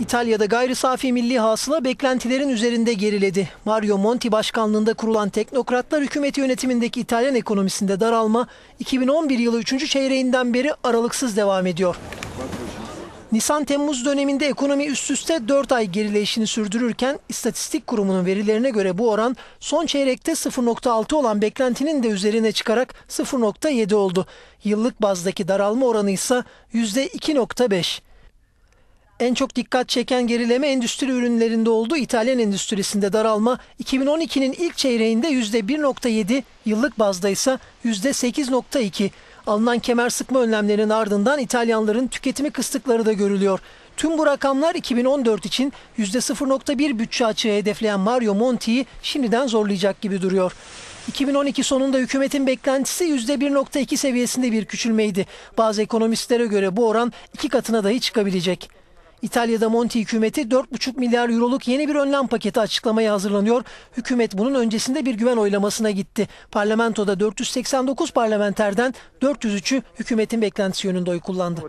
İtalya'da gayri safi milli hasıla beklentilerin üzerinde geriledi. Mario Monti başkanlığında kurulan teknokratlar hükümeti yönetimindeki İtalyan ekonomisinde daralma 2011 yılı 3. çeyreğinden beri aralıksız devam ediyor. Nisan-Temmuz döneminde ekonomi üst üste 4 ay gerileyişini sürdürürken İstatistik Kurumu'nun verilerine göre bu oran son çeyrekte 0.6 olan beklentinin de üzerine çıkarak 0.7 oldu. Yıllık bazdaki daralma oranı ise %2.5. En çok dikkat çeken gerileme endüstri ürünlerinde oldu. İtalyan endüstrisinde daralma 2012'nin ilk çeyreğinde %1.7, yıllık bazda ise %8.2. Alınan kemer sıkma önlemlerinin ardından İtalyanların tüketimi kıstıkları da görülüyor. Tüm bu rakamlar 2014 için %0.1 bütçe açığı hedefleyen Mario Monti'yi şimdiden zorlayacak gibi duruyor. 2012 sonunda hükümetin beklentisi %1.2 seviyesinde bir küçülmeydi. Bazı ekonomistlere göre bu oran iki katına dahi çıkabilecek. İtalya'da Monti hükümeti 4,5 milyar euroluk yeni bir önlem paketi açıklamaya hazırlanıyor. Hükümet bunun öncesinde bir güven oylamasına gitti. Parlamentoda 489 parlamenterden 403'ü hükümetin beklentisi yönünde oy kullandı.